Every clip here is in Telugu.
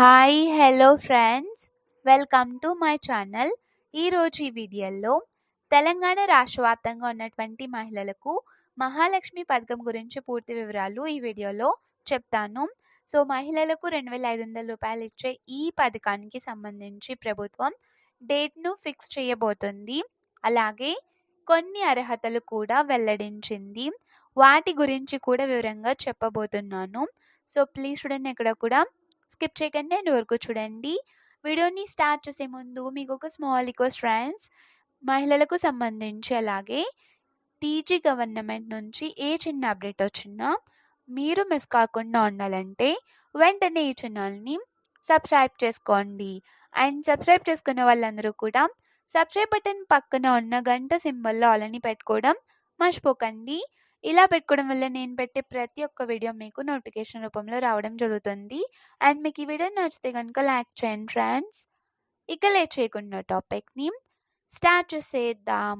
Hi hello friends welcome to my channel ఈరోజు ఈ వీడియోలో తెలంగాణ రాష్ట్ర వ్యాప్తంగా ఉన్నటువంటి మహిళలకు మహాలక్ష్మి పథకం గురించి పూర్తి వివరాలు ఈ వీడియోలో చెప్తాను. సో మహిళలకు రెండు వేల ఐదు వందల రూపాయలు ఇచ్చే ఈ పథకానికి సంబంధించి ప్రభుత్వం డేట్ను ఫిక్స్ చేయబోతుంది. అలాగే కొన్ని అర్హతలు కూడా వెల్లడించింది. వాటి గురించి కూడా వివరంగా చెప్పబోతున్నాను. సో ప్లీజ్ చూడండి ఇక్కడ కూడా స్కిప్ చేయకండి అండ్ వరకు చూడండి. వీడియోని స్టార్ట్ చేసే ముందు మీకు ఒక స్మాల్ రిక్వెస్ట్ ఫ్రెండ్స్ మహిళలకు సంబంధించి అలాగే టీజీ గవర్నమెంట్ నుంచి ఏ చిన్న అప్డేట్ వచ్చినా మీరు మిస్ కాకుండా ఉండాలంటే వెంటనే ఈ ఛానల్ని సబ్స్క్రైబ్ చేసుకోండి. అండ్ సబ్స్క్రైబ్ చేసుకున్న వాళ్ళందరూ కూడా సబ్స్క్రైబ్ బటన్ పక్కన ఉన్న గంట సింబల్లో ఆలని పెట్టుకోవడం మర్చిపోకండి. ఇలా పెట్టుకోవడం వల్ల నేను పెట్టే ప్రతి ఒక్క వీడియో మీకు నోటిఫికేషన్ రూపంలో రావడం జరుగుతుంది. అండ్ మీకు ఈ వీడియో నచ్చితే కనుక లైక్ చేయండి ఫ్రెండ్స్. ఇక లేట్ చేయకుండా టాపిక్ని స్టార్ట్ చేసేద్దాం.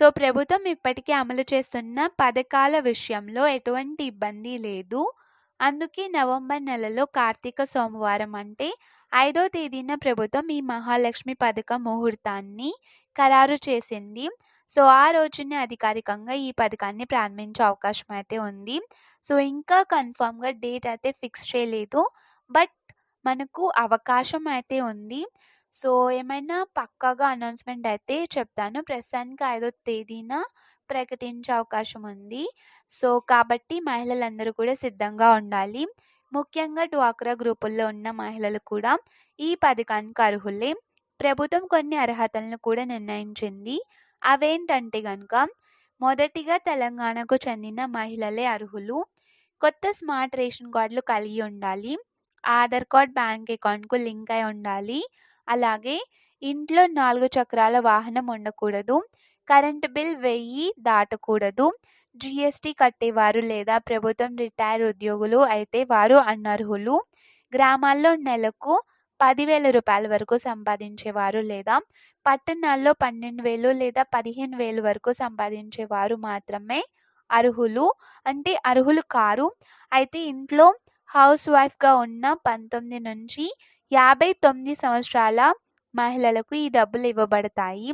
సో ప్రభుత్వం ఇప్పటికే అమలు చేస్తున్న పథకాల విషయంలో ఎటువంటి ఇబ్బంది లేదు. అందుకే నవంబర్ నెలలో కార్తీక సోమవారం అంటే ఐదో తేదీన ప్రభుత్వం ఈ మహాలక్ష్మి పథకం ముహూర్తాన్ని ఖరారు చేసింది. సో ఆ రోజునే అధికారికంగా ఈ పథకాన్ని ప్రారంభించే అవకాశం అయితే ఉంది. సో ఇంకా కన్ఫామ్గా డేట్ అయితే ఫిక్స్ చేయలేదు. బట్ మనకు అవకాశం అయితే ఉంది. సో ఏమైనా పక్కాగా అనౌన్స్మెంట్ అయితే చెప్తాను. ప్రస్తుతానికి ఐదో తేదీన ప్రకటించే అవకాశం ఉంది. సో కాబట్టి మహిళలందరూ కూడా సిద్ధంగా ఉండాలి. ముఖ్యంగా డ్వాక్రా గ్రూపుల్లో ఉన్న మహిళలు కూడా ఈ పథకానికి అర్హులే. ప్రభుత్వం కొన్ని అర్హతలను కూడా నిర్ణయించింది. అవేంటంటే కనుక మొదటిగా తెలంగాణకు చెందిన మహిళలే అర్హులు. కొత్త స్మార్ట్ రేషన్ కార్డులు కలిగి ఉండాలి. ఆధార్ కార్డ్ బ్యాంక్ అకౌంట్కు లింక్ అయి ఉండాలి. అలాగే ఇంట్లో నాలుగు చక్రాల వాహనం ఉండకూడదు. కరెంటు బిల్ వెయ్యి దాటకూడదు. జిఎస్టీ కట్టేవారు లేదా ప్రభుత్వం రిటైర్ ఉద్యోగులు అయితే వారు అనర్హులు. గ్రామాల్లో నెలకు పదివేల రూపాయల వరకు సంపాదించేవారు లేదా పట్టణాల్లో పన్నెండు వేలు లేదా పదిహేను వేలు వరకు సంపాదించేవారు మాత్రమే అర్హులు. అంటే అర్హులు కారు. అయితే ఇంట్లో హౌస్ వైఫ్గా ఉన్న పంతొమ్మిది నుంచి యాభై తొమ్మిది సంవత్సరాల మహిళలకు ఈ డబ్బులు ఇవ్వబడతాయి.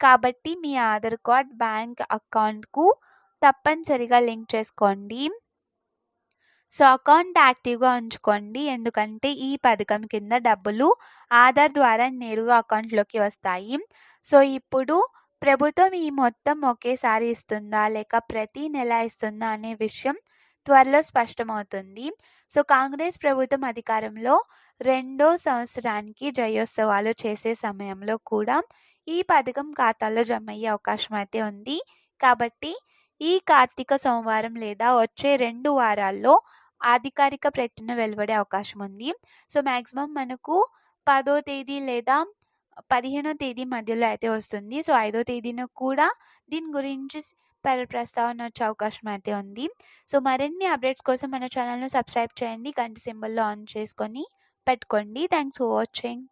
కాబట్టి మీ ఆధార్ కార్డ్ బ్యాంక్ అకౌంట్కు తప్పనిసరిగా లింక్ చేసుకోండి. సో అకౌంట్ యాక్టివ్గా ఉంచుకోండి. ఎందుకంటే ఈ పథకం కింద డబ్బులు ఆధార్ ద్వారా నేరుగా అకౌంట్లోకి వస్తాయి. సో ఇప్పుడు ప్రభుత్వం ఈ మొత్తం ఒకేసారి ఇస్తుందా? లేక ప్రతి నెల ఇస్తుందా? అనే విషయం త్వరలో స్పష్టమవుతుంది. సో కాంగ్రెస్ ప్రభుత్వం అధికారంలో రెండో సంవత్సరానికి జయోత్సవాలు చేసే సమయంలో కూడా ఈ పథకం ఖాతాలో జమ అయ్యే అవకాశం అయితే ఉంది. కాబట్టి ఈ కార్తీక సోమవారం లేదా వచ్చే రెండు వారాల్లో అధికారిక ప్రకటన వెలువడే అవకాశం ఉంది. సో మ్యాక్సిమం మనకు పదో తేదీ లేదా పదిహేనో తేదీ మధ్యలో అయితే వస్తుంది. సో ఐదో తేదీన కూడా దీని గురించి ప్రస్తావన వచ్చే అవకాశం అయితే ఉంది. సో మరిన్ని అప్డేట్స్ కోసం మన ఛానల్ను సబ్స్క్రైబ్ చేయండి. గంట సింబల్లో ఆన్ చేసుకొని పెట్టుకోండి. Thanks for watching.